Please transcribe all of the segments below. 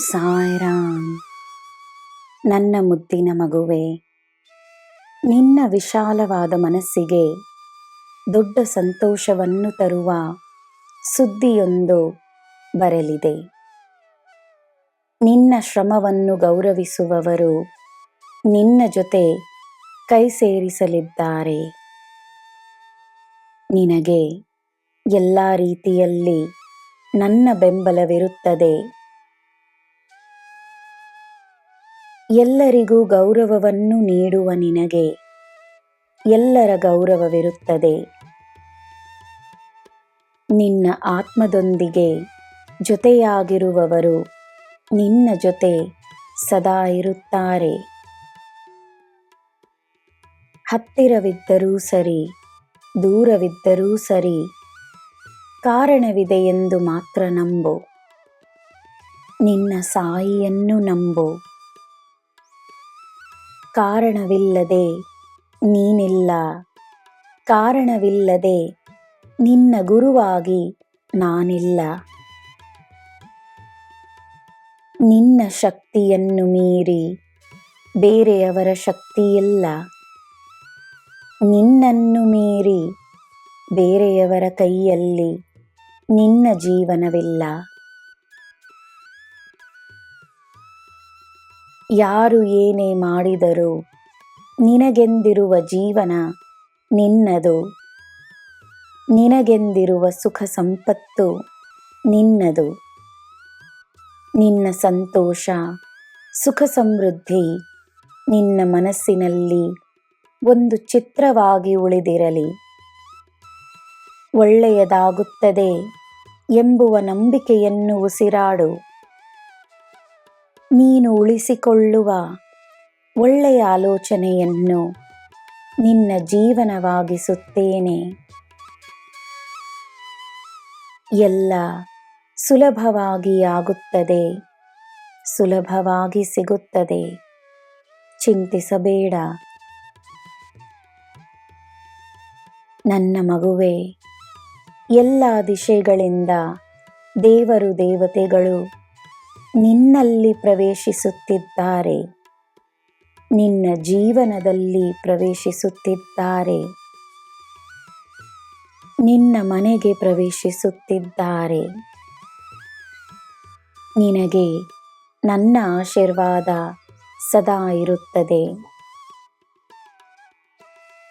ಸಾಯ್ರಾಮ್. ನನ್ನ ಮುದ್ದಿನ ಮಗುವೆ, ನಿನ್ನ ವಿಶಾಲವಾದ ಮನಸ್ಸಿಗೆ ದೊಡ್ಡ ಸಂತೋಷವನ್ನು ತರುವ ಸುದ್ದಿಯೊಂದು ಬರಲಿದೆ. ನಿನ್ನ ಶ್ರಮವನ್ನು ಗೌರವಿಸುವವರು ನಿನ್ನ ಜೊತೆ ಕೈ ಸೇರಿಸಲಿದ್ದಾರೆ. ನಿನಗೆ ಎಲ್ಲ ರೀತಿಯಲ್ಲಿ ನನ್ನ ಬೆಂಬಲವಿರುತ್ತದೆ. ಎಲ್ಲರಿಗೂ ಗೌರವವನ್ನು ನೀಡುವ ನಿನಗೆ ಎಲ್ಲರ ಗೌರವವಿರುತ್ತದೆ. ನಿನ್ನ ಆತ್ಮದೊಂದಿಗೆ ಜೊತೆಯಾಗಿರುವವರು ನಿನ್ನ ಜೊತೆ ಸದಾ ಇರುತ್ತಾರೆ. ಹತ್ತಿರವಿದ್ದರೂ ಸರಿ, ದೂರವಿದ್ದರೂ ಸರಿ, ಕಾರಣವಿದೆ ಎಂದು ಮಾತ್ರ ನಂಬು. ನಿನ್ನ ಸಾಯಿಯನ್ನು ನಂಬು. ಕಾರಣವಿಲ್ಲದೆ ನೀನಿಲ್ಲ. ಕಾರಣವಿಲ್ಲದೆ ನಿನ್ನ ಗುರುವಾಗಿ ನಾನಿಲ್ಲ. ನಿನ್ನ ಶಕ್ತಿಯನ್ನು ಮೀರಿ ಬೇರೆಯವರ ಶಕ್ತಿಯಿಲ್ಲ. ನಿನ್ನನ್ನು ಮೀರಿ ಬೇರೆಯವರ ಕೈಯಲ್ಲಿ ನಿನ್ನ ಜೀವನವಿಲ್ಲ. ಯಾರು ಏನೇ ಮಾಡಿದರೂ ನಿನಗೆಂದಿರುವ ಜೀವನ ನಿನ್ನದು. ನಿನಗೆಂದಿರುವ ಸುಖ ಸಂಪತ್ತು ನಿನ್ನದು. ನಿನ್ನ ಸಂತೋಷ, ಸುಖ ಸಮೃದ್ಧಿ ನಿನ್ನ ಮನಸ್ಸಿನಲ್ಲಿ ಒಂದು ಚಿತ್ರವಾಗಿ ಉಳಿದಿರಲಿ. ಒಳ್ಳೆಯದಾಗುತ್ತದೆ ಎಂಬುವ ನಂಬಿಕೆಯನ್ನು ಉಸಿರಾಡು. ನೀನು ಉಳಿಸಿಕೊಳ್ಳುವ ಒಳ್ಳೆಯ ಆಲೋಚನೆಯನ್ನು ನಿನ್ನ ಜೀವನವಾಗಿಸುತ್ತೇನೆ. ಎಲ್ಲ ಸುಲಭವಾಗಿ ಆಗುತ್ತದೆ, ಸುಲಭವಾಗಿ ಸಿಗುತ್ತದೆ. ಚಿಂತಿಸಬೇಡ. ನನ್ನ ಮಗುವೆ, ಎಲ್ಲ ದಿಶೆಗಳಿಂದ ದೇವರು ದೇವತೆಗಳು ನಿನ್ನಲ್ಲಿ ಪ್ರವೇಶಿಸುತ್ತಿದ್ದಾರೆ. ನಿನ್ನ ಜೀವನದಲ್ಲಿ ಪ್ರವೇಶಿಸುತ್ತಿದ್ದಾರೆ. ನಿನ್ನ ಮನೆಗೆ ಪ್ರವೇಶಿಸುತ್ತಿದ್ದಾರೆ. ನಿನಗೆ ನನ್ನ ಆಶೀರ್ವಾದ ಸದಾ ಇರುತ್ತದೆ.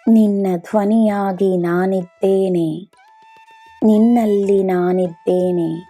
ನಿನ್ನ ಧ್ವನಿಯಾಗಿ ನಾನಿದ್ದೇನೆ. ನಿನ್ನಲ್ಲಿ ನಾನಿದ್ದೇನೆ.